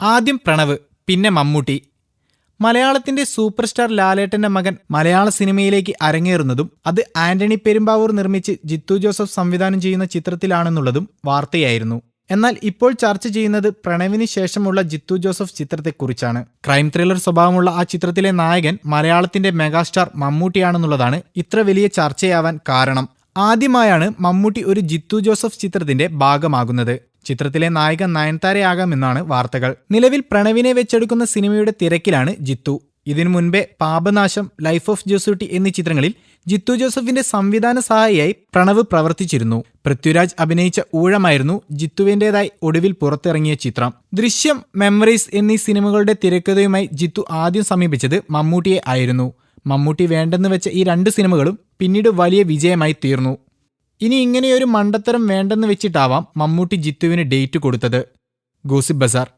ആദ്യം പ്രണവ് പിന്നെ മമ്മൂട്ടി. മലയാളത്തിന്റെ സൂപ്പർ സ്റ്റാർ ലാലേട്ടന്റെ മകൻ മലയാള സിനിമയിലേക്ക് അരങ്ങേറുന്നതും അത് ആന്റണി പെരുമ്പാവൂർ നിർമ്മിച്ച് ജിത്തു ജോസഫ് സംവിധാനം ചെയ്യുന്ന ചിത്രത്തിലാണെന്നുള്ളതും വാർത്തയായിരുന്നു. എന്നാൽ ഇപ്പോൾ ചർച്ച ചെയ്യുന്നത് പ്രണവിന് ശേഷമുള്ള ജിത്തു ജോസഫ് ചിത്രത്തെക്കുറിച്ചാണ്. ക്രൈം ത്രില്ലർ സ്വഭാവമുള്ള ആ ചിത്രത്തിലെ നായകൻ മലയാളത്തിന്റെ മെഗാസ്റ്റാർ മമ്മൂട്ടിയാണെന്നുള്ളതാണ് ഇത്ര വലിയ ചർച്ചയാവാൻ കാരണം. ആദ്യമായാണ് മമ്മൂട്ടി ഒരു ജിത്തു ജോസഫ് ചിത്രത്തിന്റെ ഭാഗമാകുന്നത്. ചിത്രത്തിലെ നായിക നയൻതാരയാകാമെന്നാണ് വാർത്തകൾ. നിലവിൽ പ്രണവിനെ വെച്ചെടുക്കുന്ന സിനിമയുടെ തിരക്കിലാണ് ജിത്തു. ഇതിനു മുൻപേ പാപനാശം ലൈഫ് ഓഫ് ജോസൂട്ടി എന്നീ ചിത്രങ്ങളിൽ ജിത്തു ജോസഫിന്റെ സംവിധാന സഹായിയായി പ്രണവ് പ്രവർത്തിച്ചിരുന്നു. പൃഥ്വിരാജ് അഭിനയിച്ച ഊഴമായിരുന്നു ജിത്തുവിന്റേതായി ഒടുവിൽ പുറത്തിറങ്ങിയ ചിത്രം. ദൃശ്യം മെമ്മറീസ് എന്നീ സിനിമകളുടെ തിരക്കഥയുമായി ജിത്തു ആദ്യം സമീപിച്ചത് മമ്മൂട്ടിയെ ആയിരുന്നു. മമ്മൂട്ടി വേണ്ടെന്ന് വെച്ച ഈ രണ്ട് സിനിമകളും പിന്നീട് വലിയ വിജയമായി തീർന്നു. ഇനി ഇങ്ങനെയൊരു മണ്ടത്തരം വേണ്ടെന്ന് വെച്ചിട്ടാവാം മമ്മൂട്ടി ജിത്തുവിന് ഡേറ്റ് കൊടുത്തത്. Gossip bazaar.